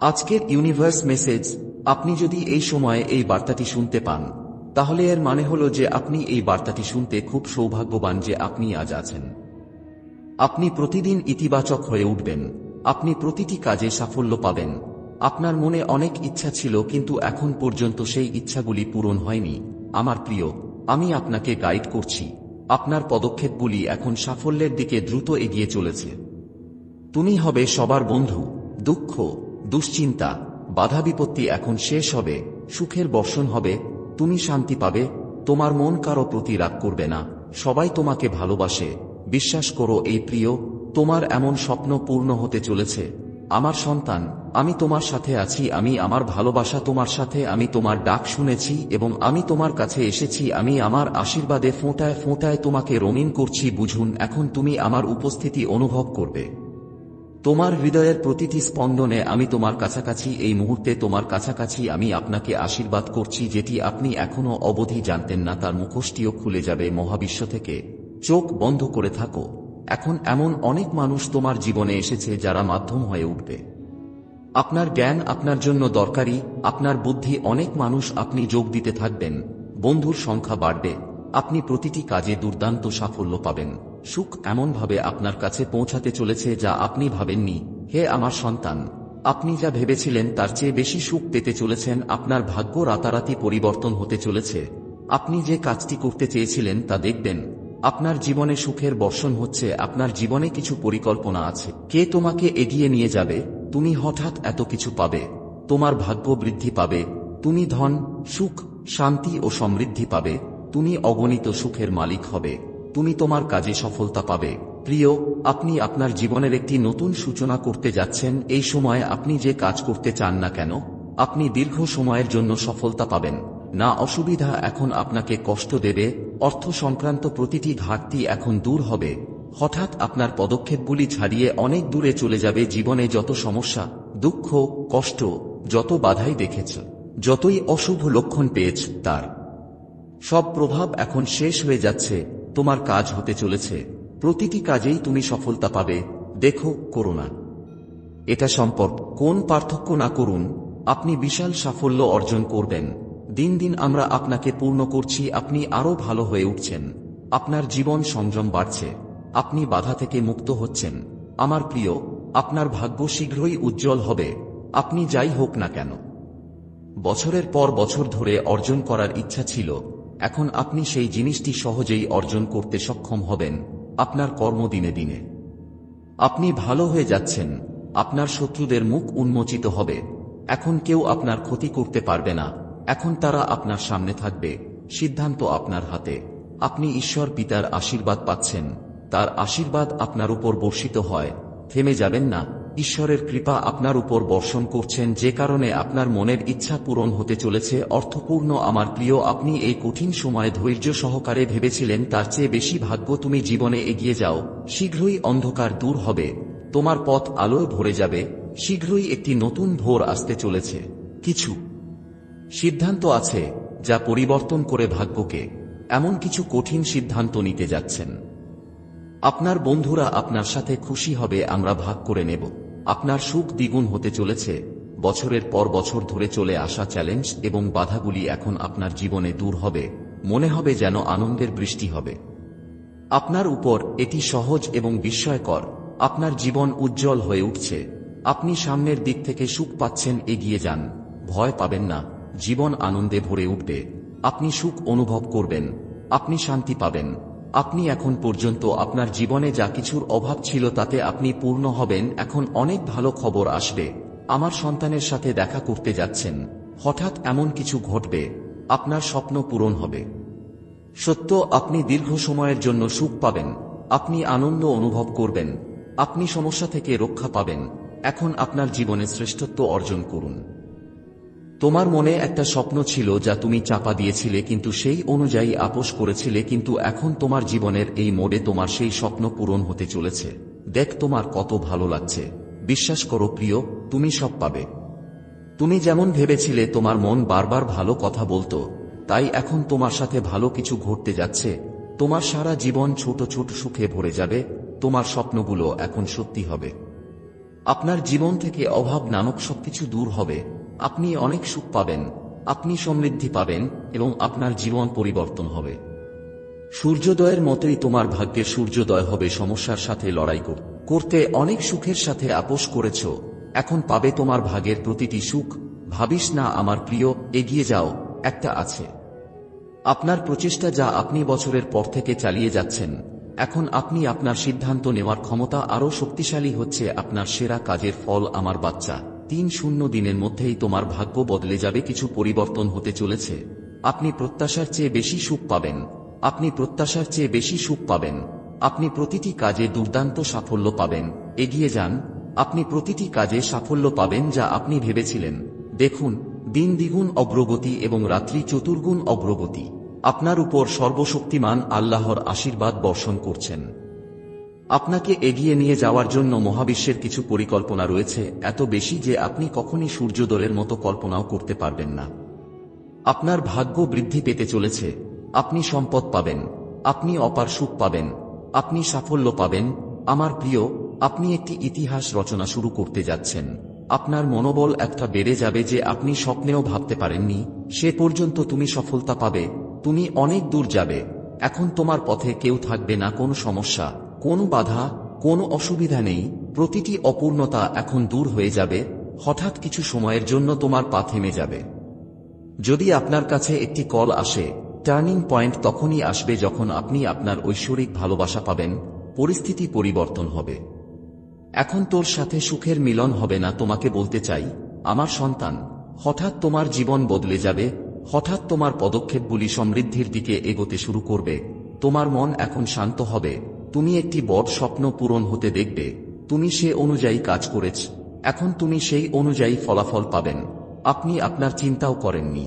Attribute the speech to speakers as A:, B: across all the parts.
A: আজকের universe message, আপনি যদি এই সময়ে এই বার্তাটি শুনতে পান, তাহলে এর মানে হল যে আপনি এই বার্তাটি শুনতে খুব সৌভাগ্যবান যে আপনি আজ আছেন। আপনি প্রতিদিন ইতিবাচক হয়ে উঠবেন, আপনি প্রতিটি কাজে সাফল্য পাবেন। আপনার মনে অনেক ইচ্ছা ছিল কিন্তু এখন পর্যন্ত সেই ইচ্ছাগুলি পূরণ হয়নি। আমার প্রিয়, আমি আপনাকে গাইড করছি, আপনার পদক্ষেপগুলি এখন সাফল্যের দিকে দ্রুত এগিয়ে চলেছে। তুমি হবে সবার বন্ধু, দুঃখ দুশ্চিন্তা, বাধা বিপত্তি এখন শেষ হবে, সুখের বর্ষণ হবে, তুমি শান্তি পাবে, তোমার মন কারও প্রতি রাগ করবে না, সবাই তোমাকে ভালোবাসে, বিশ্বাস করো এই প্রিয়, তোমার এমন স্বপ্ন পূর্ণ হতে চলেছে, আমার সন্তান, আমি তোমার সাথে আছি, আমি আমার ভালোবাসা তোমার সাথে, আমি তোমার ডাক শুনেছি এবং আমি তোমার কাছে এসেছি, আমি আমার আশীর্বাদে ফোঁটায় ফোঁটায় তোমাকে রঙিন করছি, বুঝুন, এখন তুমি আমার উপস্থিতি অনুভব করবে। তোমার হৃদয়ের প্রতিটি স্পন্দনে আমি তোমার কাছাকাছি, এই মুহূর্তে তোমার কাছাকাছি আমি আপনাকে আশীর্বাদ করছি, যেটি আপনি এখনও অবধি জানতেন না, তার মুখোশটিও খুলে যাবে মহাবিশ্ব থেকে। চোখ বন্ধ করে থাকো। এখন এমন অনেক মানুষ তোমার জীবনে এসেছে যারা মাধ্যম হয়ে উঠবে। আপনার জ্ঞান আপনার জন্য দরকারি, আপনার বুদ্ধি অনেক মানুষ আপনি যোগ দিতে থাকবেন, বন্ধুর সংখ্যা বাড়বে, আপনি প্রতিটি কাজে দুর্দান্ত সাফল্য পাবেন। সুখ এমনভাবে আপনার কাছে পৌঁছাতে চলেছে যা আপনি ভাবেননি। হে আমার সন্তান, আপনি যা ভেবেছিলেন তার চেয়ে বেশি সুখ পেতে চলেছেন, আপনার ভাগ্য রাতারাতি পরিবর্তন হতে চলেছে। আপনি যে কাজটি করতে চেয়েছিলেন তা দেখবেন। আপনার জীবনে সুখের বর্ষণ হচ্ছে, আপনার জীবনে কিছু পরিকল্পনা আছে। কে তোমাকে এগিয়ে নিয়ে যাবে? তুমি হঠাৎ এত কিছু পাবে। তোমার ভাগ্য বৃদ্ধি পাবে। তুমি ধন, সুখ, শান্তি ও সমৃদ্ধি পাবে। তুমি অগণিত সুখের মালিক হবে। তুমি তোমার কাজে সফলতা পাবে। প্রিয়, আপনি আপনার জীবনের একটি নতুন সূচনা করতে যাচ্ছেন, এই সময় আপনি যে কাজ করতে চান না কেন, আপনি দীর্ঘ সময়ের জন্য সফলতা পাবেন। না অসুবিধা এখন আপনাকে কষ্ট দেবে, অর্থ সংক্রান্ত প্রতিটি ঘাটতি এখন দূর হবে। হঠাৎ আপনার পদক্ষেপগুলি ছাড়িয়ে অনেক দূরে চলে যাবে জীবনে যত সমস্যা, দুঃখ, কষ্ট, যত বাধাই দেখেছ, যতই অশুভ লক্ষণ পেয়েছ তার। সব প্রভাব এখন শেষ হয়ে যাচ্ছে তোমার কাজ হতে চলেছে। প্রতিটি কাজেই তুমি সফলতা পাবে। দেখো করোনা এটা সম্পর্ক। কোন পার্থক্য না করুন, আপনি বিশাল সাফল্য অর্জন করবেন। দিন দিন আমরা আপনাকে পূর্ণ করছি, আপনি আরও ভালো হয়ে উঠছেন। আপনার জীবন সংযম বাড়ছে। আপনি বাধা থেকে মুক্ত হচ্ছেন। আমার প্রিয়, আপনার ভাগ্য শীঘ্রই উজ্জ্বল হবে। আপনি যাই হোক না কেন। বছরের পর বছর ধরে অর্জন করার ইচ্ছা ছিল। এখন আপনি সেই জিনিসটি সহজেই অর্জন করতে সক্ষম হবেন আপনার কর্ম দিনে দিনে। আপনি ভালো হয়ে যাচ্ছেন, আপনার শত্রুদের মুখ উন্মোচিত হবে। এখন কেউ আপনার ক্ষতি করতে পারবে না, এখন তারা আপনার সামনে থাকবে, সিদ্ধান্ত আপনার হাতে। আপনি ঈশ্বর পিতার আশীর্বাদ পাচ্ছেন, তার আশীর্বাদ আপনার উপর বর্ষিত হয়, থেমে যাবেন না। ঈশ্বরের কৃপা আপনার উপর বর্ষণ করছেন যে কারণে আপনার মনের ইচ্ছা পূরণ হতে চলেছে, অর্থপূর্ণ আমার প্রিয়, আপনি এই কঠিন সময়ে ধৈর্য সহকারে ভেবেছিলেন তার চেয়ে বেশি ভাগ্য তুমি জীবনে এগিয়ে যাও, শীঘ্রই অন্ধকার দূর হবে, তোমার পথ আলোয় ভরে যাবে, শীঘ্রই একটি নতুন ভোর আসতে চলেছে। কিছু সিদ্ধান্ত আছে যা পরিবর্তন করে ভাগ্যকে, এমন কিছু কঠিন সিদ্ধান্ত নিতে যাচ্ছেন। আপনার বন্ধুরা আপনার সাথে খুশি হবে, আমরা ভাগ করে নেব। আপনার সুখ দ্বিগুণ হতে চলেছে, বছরের পর বছর ধরে চলে আসা চ্যালেঞ্জ এবং বাধাগুলি এখন আপনার জীবনে দূর হবে, মনে হবে যেন আনন্দের বৃষ্টি হবে। আপনার উপর এটি সহজ এবং বিস্ময়কর, আপনার জীবন উজ্জ্বল হয়ে উঠছে, আপনি সামনের দিক থেকে সুখ পাচ্ছেন, এগিয়ে যান, ভয় পাবেন না, জীবন আনন্দে ভরে উঠবে, আপনি সুখ অনুভব করবেন, আপনি শান্তি পাবেন। আপনি এখন পর্যন্ত আপনার জীবনে যা কিছুর অভাব ছিল তাতে আপনি পূর্ণ হবেন, এখন অনেক ভালো খবর আসবে। আমার সন্তানের সাথে দেখা করতে যাচ্ছেন। হঠাৎ এমন কিছু ঘটবে। আপনার স্বপ্ন পূরণ হবে। সত্য, আপনি দীর্ঘ সময়ের জন্য সুখ পাবেন। আপনি আনন্দ অনুভব করবেন। আপনি সমস্যা থেকে রক্ষা পাবেন। এখন আপনার জীবনে শ্রেষ্ঠত্ব অর্জন করুন। তোমার মনে একটা স্বপ্ন ছিল যা তুমি চাপা দিয়েছিলে, কিন্তু সেই অনুযায়ী আপোষ করেছিলে, কিন্তু এখন তোমার জীবনের এই মোড়ে তোমার সেই স্বপ্ন পূরণ হতে চলেছে। দেখ তোমার কত ভালো লাগছে। বিশ্বাস করো প্রিয়, তুমি সব পাবে। তুমি যেমন ভেবেছিলে তোমার মন বারবার ভালো কথা বলতো, তাই এখন তোমার সাথে ভালো কিছু ঘটতে যাচ্ছে। তোমার সারা জীবন ছোট ছোট সুখে ভরে যাবে, তোমার স্বপ্নগুলো এখন সত্যি হবে। আপনার জীবন থেকে অভাব নামক সবকিছু দূর হবে। আপনি অনেক সুখ পাবেন, আপনি সমৃদ্ধি পাবেন এবং আপনার জীবন পরিবর্তন হবে। সূর্যোদয়ের মতোই তোমার ভাগ্যে সূর্যোদয় হবে সমস্যার সাথে লড়াই করতে অনেক সুখের সাথে আপোষ করেছ। এখন পাবে তোমার ভাগের প্রতিটি সুখ। ভাবিস না, আমার প্রিয়, এগিয়ে যাও, একটা আছে। আপনার প্রচেষ্টা যা আপনি বছরের পর থেকে চালিয়ে যাচ্ছেন, এখন আপনি আপনার সিদ্ধান্ত নেওয়ার ক্ষমতা আরও শক্তিশালী হচ্ছে আপনার সেরা কাজের ফল আমার বাচ্চা। তিন শূন্য দিনের মধ্যেই তোমার ভাগ্য বদলে যাবে, কিছু পরিবর্তন হতে চলেছে। আপনি প্রত্যাশার চেয়ে বেশি সুখ পাবেন। আপনি প্রত্যাশার চেয়ে বেশি সুখ পাবেন। আপনি প্রতিটি কাজে দুর্দান্ত সাফল্য পাবেন। এগিয়ে যান। আপনি প্রতিটি কাজে সাফল্য পাবেন যা আপনি ভেবেছিলেন। দেখুন দিন দ্বিগুণ অগ্রগতি এবং রাত্রি চতুর্গুণ অগ্রগতি। আপনার উপর সর্বশক্তিমান আল্লাহর আশীর্বাদ বর্ষণ করছেন। আপনাকে এগিয়ে নিয়ে যাওয়ার জন্য মহাবিশ্বের কিছু পরিকল্পনা রয়েছে, এত বেশি যে আপনি কখনই সূর্যোদয়ের মতো কল্পনাও করতে পারবেন না। আপনার ভাগ্য বৃদ্ধি পেতে চলেছে, আপনি সম্পদ পাবেন, আপনি অপার সুখ পাবেন, আপনি সাফল্য পাবেন। আমার প্রিয়, আপনি একটি ইতিহাস রচনা শুরু করতে যাচ্ছেন। আপনার মনোবল একটা বেড়ে যাবে যে আপনি স্বপ্নেও ভাবতে পারেননি, সে পর্যন্ত তুমি সফলতা পাবে, তুমি অনেক দূর যাবে। এখন তোমার পথে কেউ থাকবে না, কোনো সমস্যা। কোনো বাধা, কোনো অসুবিধা নেই, প্রতিটি অপূর্ণতা এখন দূর হয়ে যাবে, হঠাৎ কিছু সময়ের জন্য তোমার পা থেমে যাবে। যদি আপনার কাছে একটি কল আসে, টার্নিং পয়েন্ট তখনই আসবে যখন আপনি আপনার ঐশ্বরিক ভালোবাসা পাবেন, পরিস্থিতি পরিবর্তন হবে। এখন তোর সাথে সুখের মিলন হবে না, তোমাকে বলতে চাই, আমার সন্তান, হঠাৎ তোমার জীবন বদলে যাবে, হঠাৎ তোমার পদক্ষেপগুলি সমৃদ্ধির দিকে এগোতে শুরু করবে, তোমার মন এখন শান্ত হবে তুমি একটি বড় স্বপ্ন পূরণ হতে দেখবে, তুমি সে অনুযায়ী কাজ করেছ, এখন তুমি সেই অনুযায়ী ফলাফল পাবেন, আপনি আপনার চিন্তাও করেননি।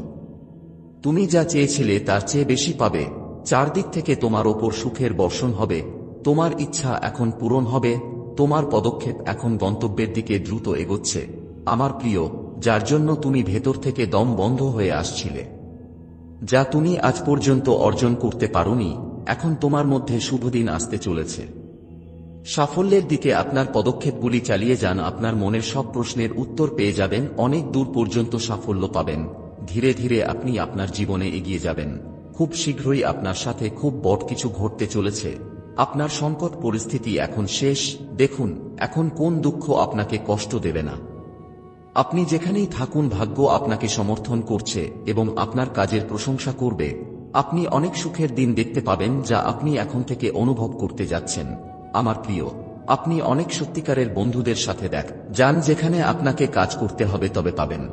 A: তুমি যা চেয়েছিলে তার চেয়ে বেশি পাবে, চারদিক থেকে তোমার ওপর সুখের বর্ষণ হবে, তোমার ইচ্ছা এখন পূরণ হবে, তোমার পদক্ষেপ এখন গন্তব্যের দিকে দ্রুত এগোচ্ছে। আমার প্রিয়, যার জন্য তুমি ভেতর থেকে দম বন্ধ হয়ে আসছিলে, যা তুমি আজ পর্যন্ত অর্জন করতে পারোনি এখন তোমার মধ্যে শুভদিন আসতে চলেছে। সাফল্যের দিকে আপনার পদক্ষেপগুলি চালিয়ে যান, আপনার মনের সব প্রশ্নের উত্তর পেয়ে যাবেন, অনেক দূর পর্যন্ত সাফল্য পাবেন। ধীরে ধীরে আপনি আপনার জীবনে এগিয়ে যাবেন। খুব শীঘ্রই আপনার সাথে খুব বড় কিছু ঘটতে চলেছে। আপনার সংকট পরিস্থিতি এখন শেষ। দেখুন, এখন কোন দুঃখ আপনাকে কষ্ট দেবে না। আপনি যেখানেই থাকুন, ভাগ্য আপনাকে সমর্থন করছে এবং আপনার কাজের প্রশংসা করবে। আপনি অনেক সুখের দিন দেখতে পাবেন যা আপনি এখন থেকে অনুভব করতে যাচ্ছেন। আমার প্রিয়, আপনি অনেক সত্যিকারের বন্ধুদের সাথে দেখ, যান যেখানে আপনাকে কাজ করতে হবে তবে পাবেন।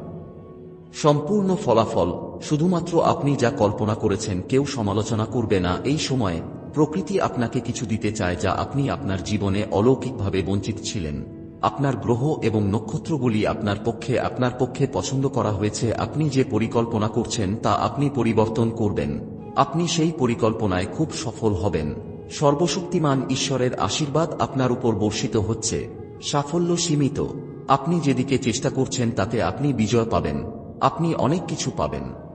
A: সম্পূর্ণ ফলাফল, শুধুমাত্র আপনি যা কল্পনা করেছেন কেউ সমালোচনা করবে না। এই সময়ে প্রকৃতি আপনাকে কিছু দিতে চায় যা আপনি আপনার জীবনে অলৌকিকভাবে বঞ্চিত ছিলেন। আপনার গ্রহ এবং নক্ষত্রগুলি আপনার পক্ষে আপনার পক্ষে পছন্দ করা হয়েছে, আপনি যে পরিকল্পনা করছেন তা আপনি পরিবর্তন করবেন। আপনি সেই পরিকল্পনায় খুব সফল হবেন। সর্বশক্তিমান ঈশ্বরের আশীর্বাদ আপনার উপর বর্ষিত হচ্ছে। সাফল্য সীমিত। আপনি যেদিকে চেষ্টা করছেন তাতে আপনি বিজয় পাবেন। আপনি অনেক কিছু পাবেন।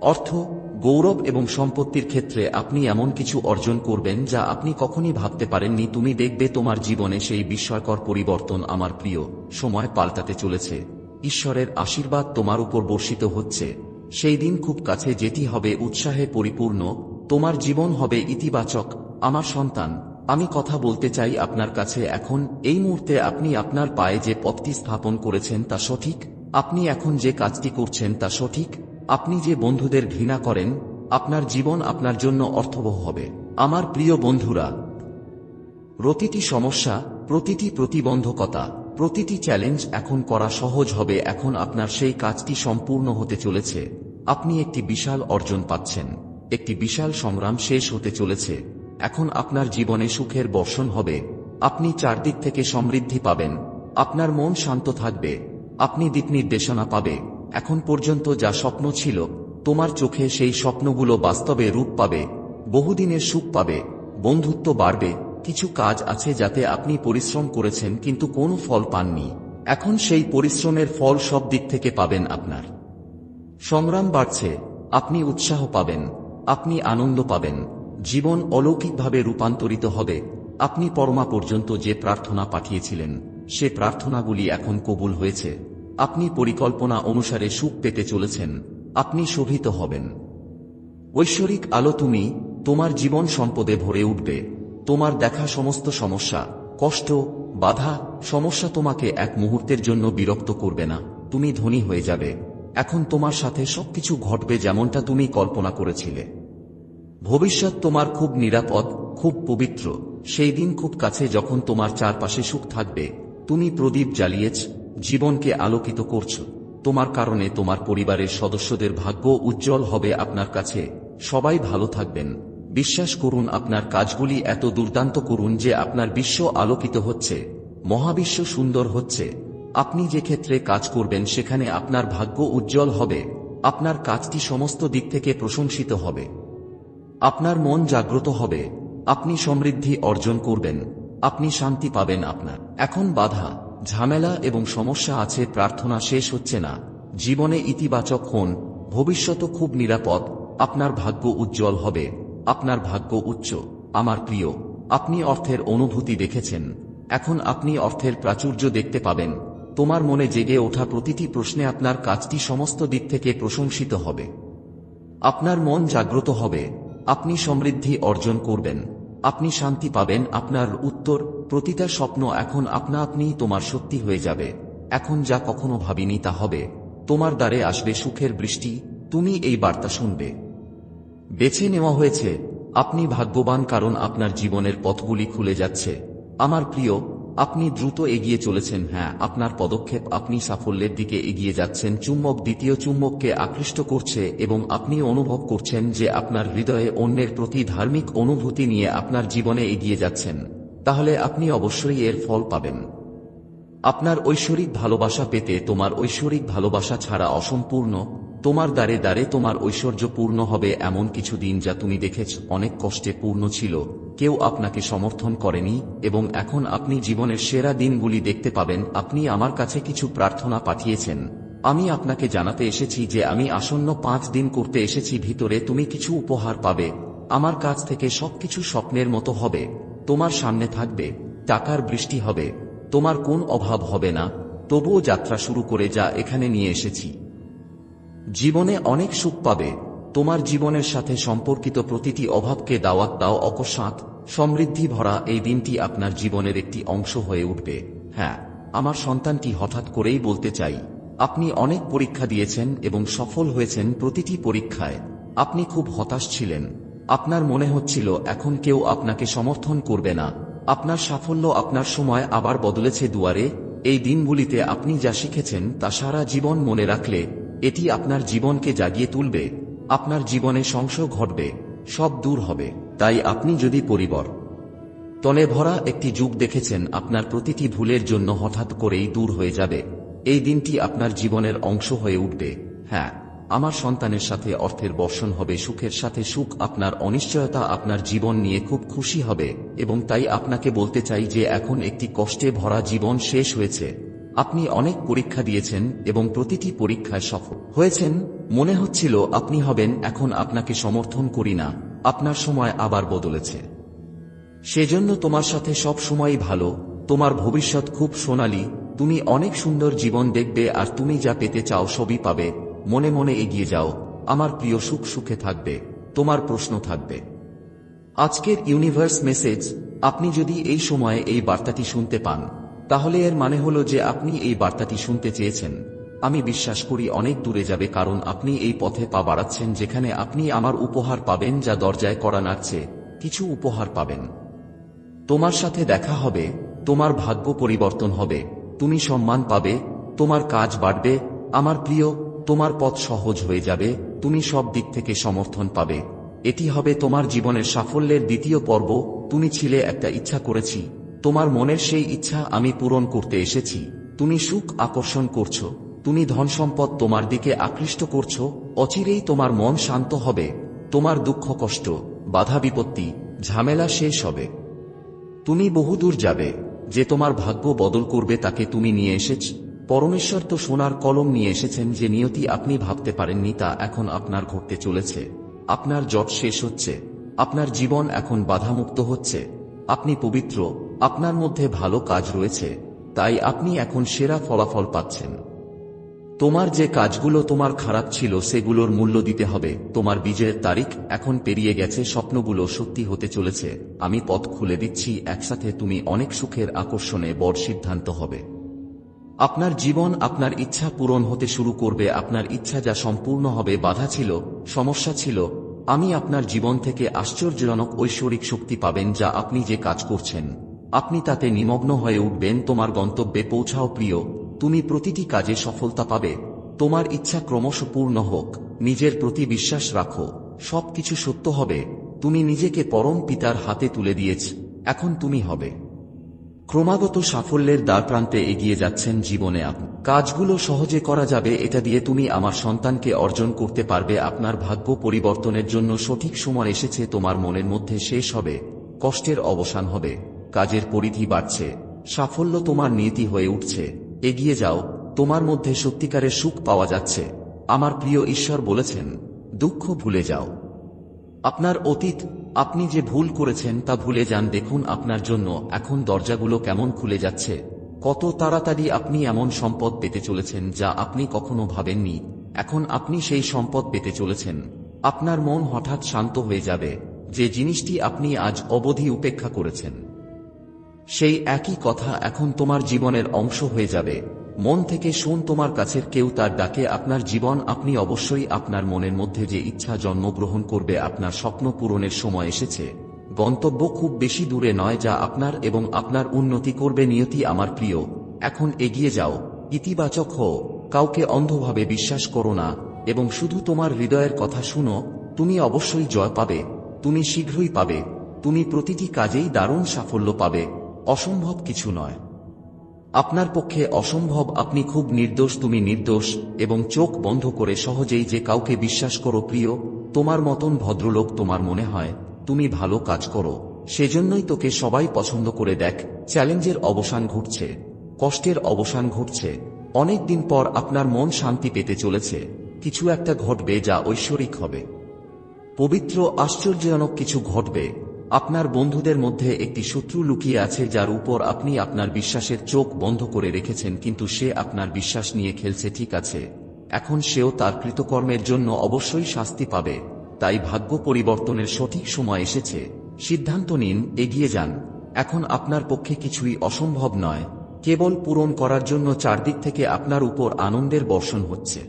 A: অর্থ, গৌরব এবং সম্পত্তির ক্ষেত্রে আপনি এমন কিছু অর্জন করবেন যা আপনি কখনই ভাবতে পারেননি, তুমি দেখবে তোমার জীবনে সেই বিস্ময়কর পরিবর্তন আমার প্রিয় সময় পাল্টাতে চলেছে। ঈশ্বরের আশীর্বাদ তোমার উপর বর্ষিত হচ্ছে। সেই দিন খুব কাছে যেটি হবে উৎসাহে পরিপূর্ণ। তোমার জীবন হবে ইতিবাচক। আমার সন্তান, আমি কথা বলতে চাই আপনার কাছে এখন। এই মুহূর্তে আপনি আপনার পায়ে যে পথটি স্থাপন করেছেন তা সঠিক। আপনি এখন যে কাজটি করছেন তা সঠিক। আপনি যে বন্ধুদের ঘৃণা করেন, আপনার জীবন আপনার জন্য অর্থবহ হবে। আমার প্রিয় বন্ধুরা, প্রতিটি সমস্যা, প্রতিটি প্রতিবন্ধকতা, প্রতিটি চ্যালেঞ্জ এখন করা সহজ হবে, এখন আপনার সেই কাজটি সম্পূর্ণ হতে চলেছে। আপনি একটি বিশাল অর্জন পাচ্ছেন, একটি বিশাল সংগ্রাম শেষ হতে চলেছে, এখন আপনার জীবনে সুখের বর্ষণ হবে। আপনি চারদিক থেকে সমৃদ্ধি পাবেন, আপনার মন শান্ত থাকবে, আপনি দিক নির্দেশনা পাবে। এখন পর্যন্ত যা স্বপ্ন ছিল, তোমার চোখে সেই স্বপ্নগুলো বাস্তবে রূপ পাবে, বহুদিনের সুখ পাবে, বন্ধুত্ব বাড়বে, কিছু কাজ আছে যাতে আপনি পরিশ্রম করেছেন কিন্তু কোনো ফল পাননি। এখন সেই পরিশ্রমের ফল সব দিক থেকে পাবেন আপনার। সংগ্রাম বাড়ছে, আপনি উৎসাহ পাবেন, আপনি আনন্দ পাবেন, জীবন অলৌকিকভাবে রূপান্তরিত হবে, আপনি পরমা পর্যন্ত যে প্রার্থনা পাঠিয়েছিলেন, সে প্রার্থনাগুলি এখন কবুল হয়েছে। আপনি পরিকল্পনা অনুসারে সুখ পেতে চলেছেন, আপনি শোভিত হবেন। ঐশ্বরিক আলো তুমি তোমার জীবন সম্পদে ভরে উঠবে। তোমার দেখা সমস্ত সমস্যা, কষ্ট, বাধা, সমস্যা তোমাকে এক মুহূর্তের জন্য বিরক্ত করবে না, তুমি ধনী হয়ে যাবে। এখন তোমার সাথে সবকিছু ঘটবে যেমনটা তুমি কল্পনা করেছিলে। ভবিষ্যৎ তোমার খুব নিরাপদ, খুব পবিত্র। সেই দিন খুব কাছে যখন তোমার চারপাশে সুখ থাকবে, তুমি প্রদীপ জ্বালিয়েছ জীবনকে আলোকিত করছ। তোমার কারণে তোমার পরিবারের সদস্যদের ভাগ্য উজ্জ্বল হবে আপনার কাছে। সবাই ভালো থাকবেন। বিশ্বাস করুন, আপনার কাজগুলি এত দুর্দান্ত করুন যে আপনার বিশ্ব আলোকিত হচ্ছে। মহাবিশ্ব সুন্দর হচ্ছে। আপনি যে ক্ষেত্রে কাজ করবেন, সেখানে আপনার ভাগ্য উজ্জ্বল হবে। আপনার কাজটি সমস্ত দিক থেকে প্রশংসিত হবে। আপনার মন জাগ্রত হবে। আপনি সমৃদ্ধি অর্জন করবেন। আপনি শান্তি পাবেন আপনার। এখন বাধা। ঝামেলা এবং সমস্যা আছে, প্রার্থনা শেষ হচ্ছে না। জীবনে ইতিবাচক হন, ভবিষ্যৎ খুব নিরাপদ। আপনার ভাগ্য উজ্জ্বল হবে। আপনার ভাগ্য উচ্চ। আমার প্রিয়, আপনি অর্থের অনুভূতি দেখেছেন। এখন আপনি অর্থের প্রাচুর্য দেখতে পাবেন। তোমার মনে জেগে ওঠা প্রতিটি প্রশ্নে আপনার কাজটি সমস্ত দিক থেকে প্রশংসিত হবে। আপনার মন জাগ্রত হবে। আপনি সমৃদ্ধি অর্জন করবেন। আপনি শান্তি পাবেন আপনার উত্তর, প্রতিটা স্বপ্ন এখন আপনা আপনি তোমার সত্যি হয়ে যাবে। এখন যা কখনো ভাবিনি তা হবে। তোমার দ্বারে আসবে সুখের বৃষ্টি, তুমি এই বার্তা শুনবে। বেছে নেওয়া হয়েছে। আপনি ভাগ্যবান কারণ আপনার জীবনের পথগুলি খুলে যাচ্ছে। আমার প্রিয় আপনি দ্রুত এগিয়ে চলেছেন হ্যাঁ আপনার পদক্ষেপ, আপনি সাফল্যের দিকে এগিয়ে যাচ্ছেন। চুম্বক, দ্বিতীয় চুম্বককে আকৃষ্ট করছে এবং আপনি অনুভব করছেন যে আপনার হৃদয়ে অন্যের প্রতি ধার্মিক অনুভূতি নিয়ে আপনার জীবনে এগিয়ে যাচ্ছেন। তাহলে আপনি অবশ্যই এর ফল পাবেন। আপনার ঐশ্বরিক ভালোবাসা পেতে তোমার ঐশ্বরিক ভালোবাসা ছাড়া অসম্পূর্ণ তোমার দ্বারে দ্বারে তোমার ঐশ্বর্য পূর্ণ হবে এমন কিছু দিন যা তুমি দেখেছ, অনেক কষ্টে পূর্ণ ছিল। কেউ আপনাকে সমর্থন করেনি, এবং এখন আপনি জীবনের সেরা দিনগুলি দেখতে পাবেন, আপনি আমার কাছে কিছু প্রার্থনা পাঠিয়েছেন। আমি আপনাকে জানাতে এসেছি যে আমি আসন্ন পাঁচ দিন করতে এসেছি, ভিতরে তুমি কিছু উপহার পাবে। আমার কাছ থেকে সবকিছু স্বপ্নের মতো হবে। তোমার সামনে থাকবে, টাকার বৃষ্টি হবে। তোমার কোন অভাব হবে না। তবুও যাত্রা শুরু করে যা এখানে নিয়ে এসেছি। জীবনে অনেক সুখ পাবে। তোমার জীবনের সাথে সম্পর্কিত প্রতিটি অভাবকে দাওয়াত দাও অকস্মাৎ। সমৃদ্ধি ভরা এই দিনটি আপনার জীবনের একটি অংশ হয়ে উঠবে। হ্যাঁ আমার সন্তানটি হঠাৎ করেই বলতে চাই, আপনি অনেক পরীক্ষা দিয়েছেন এবং সফল হয়েছেন প্রতিটি পরীক্ষায়। আপনি খুব হতাশ ছিলেন। আপনার মনে হচ্ছিল, এখন কেউ আপনাকে সমর্থন করবে না। আপনার সাফল্য আপনার সময় আবার বদলেছে দুয়ারে। এই দিনগুলিতে আপনি যা শিখেছেন তা সারা জীবন মনে রাখলে এটি আপনার জীবনকে জাগিয়ে তুলবে, আপনার জীবনে সংশয় ঘটবে, সব দূর হবে। তাই আপনি যদি পরিবর তলে ভরা একটি যুগ দেখেছেন, আপনার প্রতিটি ভুলের জন্য হঠাৎ করেই দূর হয়ে যাবে। এই দিনটি আপনার জীবনের অংশ হয়ে উঠবে। হ্যাঁ আমার সন্তানের সাথে অর্থের বর্ষণ হবে, সুখের সাথে সুখ আপনার অনিশ্চয়তা আপনার জীবন নিয়ে খুব খুশি হবে, এবং তাই আপনাকে বলতে চাই যে এখন একটি কষ্টে ভরা জীবন শেষ হয়েছে। আপনি অনেক পরীক্ষা দিয়েছেন এবং প্রতিটি পরীক্ষায় সফল হয়েছেন। মনে হচ্ছিল আপনি হবেন, এখন আপনাকে সমর্থন করি না। আপনার সময় আবার বদলেছে। সেজন্য তোমার সাথে সব সময়ই ভালো। তোমার ভবিষ্যৎ খুব সোনালী। তুমি অনেক সুন্দর জীবন দেখবে আর তুমি যা পেতে চাও সবই পাবে। মনে মনে এগিয়ে যাও। আমার প্রিয় সুখ সুখে থাকবে। তোমার প্রশ্ন থাকবে। আজকের ইউনিভার্স মেসেজ, আপনি যদি এই সময়ে এই বার্তাটি শুনতে পান। তাহলে এর মানে হলো যে আপনি এই বার্তাটি শুনতে চেয়েছেন। আমি বিশ্বাস করি অনেক দূরে যাবে কারণ আপনি এই পথে পা বাড়াচ্ছেন যেখানে আপনি আমার উপহার পাবেন যা দরজায় করা নাড়ছে। কিছু উপহার পাবেন। তোমার সাথে দেখা হবে, তোমার ভাগ্য পরিবর্তন হবে, তুমি সম্মান পাবে, তোমার কাজ বাড়বে, আমার প্রিয়, তোমার পথ সহজ হয়ে যাবে, তুমি সব দিক থেকে সমর্থন পাবে। এটি হবে তোমার জীবনের সাফল্যের দ্বিতীয় পর্ব, তুমি ছিলে একটা ইচ্ছা করেছি। তোমার মনের সেই ইচ্ছা আমি পূরণ করতে এসেছি। তুমি সুখ আকর্ষণ করছ। তুমি ধন সম্পদ তোমার দিকে আকৃষ্ট করছ। অচিরেই তোমার মন শান্ত হবে। তোমার দুঃখ কষ্ট, বাধা বিপত্তি, ঝামেলা শেষ হবে। তুমি বহুদূর যাবে। যে তোমার ভাগ্য বদল করবে তাকে তুমি নিয়ে এসেছ। পরমেশ্বর তো সোনার কলম নিয়ে এসেছেন যে নিয়তি আপনি ভাবতে পারেননি তা এখন আপনার ঘটতে চলেছে। আপনার জট শেষ হচ্ছে। আপনার জীবন এখন বাধামুক্ত হচ্ছে। আপনি পবিত্র। আপনার মধ্যে ভালো কাজ রয়েছে, তাই আপনি এখন সেরা ফলাফল পাচ্ছেন। তোমার যে কাজগুলো তোমার খারাপ ছিল সেগুলোর মূল্য দিতে হবে, তোমার বিজয়ের তারিখ এখন পেরিয়ে গেছে, স্বপ্নগুলো সত্যি হতে চলেছে। আমি পথ খুলে দিচ্ছি, একসাথে তুমি অনেক সুখের আকর্ষণে বড় সিদ্ধান্ত হবে। আপনার জীবন আপনার ইচ্ছা পূরণ হতে শুরু করবে, আপনার ইচ্ছা যা সম্পূর্ণ হবে বাধা ছিল, সমস্যা ছিল। আমি আপনার জীবন থেকে আশ্চর্যজনক ঐশ্বরিক শক্তি পাবেন যা আপনি যে কাজ করছেন। আপনি তাতে নিমগ্ন হয়ে উঠবেন, তোমার গন্তব্যে পৌঁছাও প্রিয়। তুমি প্রতিটি কাজে সফলতা পাবে। তোমার ইচ্ছা ক্রমশ পূর্ণ হোক। নিজের প্রতি বিশ্বাস রাখো। সবকিছু সত্য হবে। তুমি নিজেকে পরম পিতার হাতে তুলে দিয়েছ। এখন তুমি হবে। ক্রমাগত সাফল্যের দ্বারপ্রান্তে এগিয়ে যাচ্ছেন জীবনে আপনি কাজগুলো সহজে করা যাবে, এটা দিয়ে তুমি আমার সন্তানকে অর্জন করতে পারবে। আপনার ভাগ্য পরিবর্তনের জন্য সঠিক সময় এসেছে। তোমার মনের মধ্যে শেষ হবে। কষ্টের অবসান হবে। কাজের পরিধি বাড়ছে, সাফল্য তোমার নীতি হয়ে উঠছে, এগিয়ে যাও, তোমার মধ্যে সত্যিকারের সুখ পাওয়া যাচ্ছে, আমার প্রিয় ঈশ্বর বলেছেন, দুঃখ ভুলে যাও। আপনার অতীত, আপনি যে ভুল করেছেন তা ভুলে যান, দেখুন আপনার জন্য এখন দরজাগুলো কেমন খুলে যাচ্ছে, কত তাড়াতাড়ি আপনি এমন সম্পদ পেতে চলেছেন যা আপনি কখনো ভাবেননি, এখন আপনি সেই সম্পদ পেতে চলেছেন, আপনার মন হঠাৎ শান্ত হয়ে যাবে, যে জিনিসটি আপনি আজ অবধি উপেক্ষা করেছেন। সেই একই কথা এখন তোমার জীবনের অংশ হয়ে যাবে। মন থেকে শোন তোমার কাছের কেউ তার ডাকে, আপনার জীবন আপনি অবশ্যই আপনার মনের মধ্যে যে ইচ্ছা জন্মগ্রহণ করবে, আপনার স্বপ্ন পূরণের সময় এসেছে। গন্তব্য খুব বেশি দূরে নয় যা আপনার এবং আপনার উন্নতি করবে, নিয়তি আমার প্রিয়। এখন এগিয়ে যাও। ইতিবাচক হও। কাউকে অন্ধভাবে বিশ্বাস করো না। এবং শুধু তোমার হৃদয়ের কথা শুনো, তুমি অবশ্যই জয় পাবে। তুমি শীঘ্রই পাবে। তুমি প্রতিটি কাজেই দারুণ সাফল্য পাবে। অসম্ভব কিছু নয়। আপনার পক্ষে অসম্ভব আপনি খুব নির্দোষ, তুমি নির্দোষ, এবং চোখ বন্ধ করে সহজেই যে কাউকে বিশ্বাস করো প্রিয়, তোমার মতন ভদ্রলোক তোমার মনে হয়, তুমি ভালো কাজ করো। সেজন্যই তোকে সবাই পছন্দ করে দেখ, চ্যালেঞ্জের অবসান ঘটছে, কষ্টের অবসান ঘটছে। অনেক দিন পর আপনার মন শান্তি পেতে চলেছে, কিছু একটা ঘটবে যা ঐশ্বরিক হবে। পবিত্র, আশ্চর্যজনক কিছু ঘটবে। আপনার বন্ধুদের মধ্যে একটি শত্রু লুকিয়ে আছে যার উপর আপনি আপনার বিশ্বাসের চোখ বন্ধ করে রেখেছেন, কিন্তু সে আপনার বিশ্বাস নিয়ে খেলছে, ঠিক আছে। এখন সেও তার কৃতকর্মের জন্য অবশ্যই শাস্তি পাবে। তাই ভাগ্য পরিবর্তনের সঠিক সময় এসেছে। সিদ্ধান্ত নিন, এগিয়ে যান। এখন আপনার পক্ষে কিছুই অসম্ভব নয়। কেবল পূরণ করার জন্য চারদিক থেকে আপনার উপর আনন্দের বর্ষণ হচ্ছে।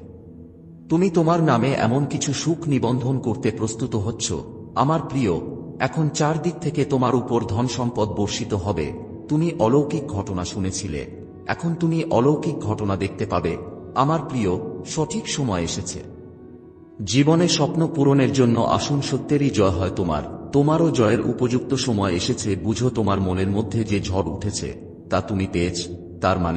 A: তুমি তোমার নামে এমন কিছু সুখ নিবন্ধন করতে প্রস্তুত হচ্ছ। আমার প্রিয় এখন চারদিক থেকে তোমার উপর ধন সম্পদ বর্ষিত হবে। তুমি অলৌকিক ঘটনা শুনেছিলে। এখন তুমি অলৌকিক ঘটনা দেখতে পাবে। আমার প্রিয়, সঠিক সময় এসেছে। জীবনে স্বপ্ন পূরণের জন্য আসুন, সত্যেরই জয় হয় তোমার। তোমারও জয়ের উপযুক্ত সময় এসেছে, বুঝো তোমার মনের মধ্যে যে ঝড় উঠেছে, তা তুমি পেয়েছ, তার মানে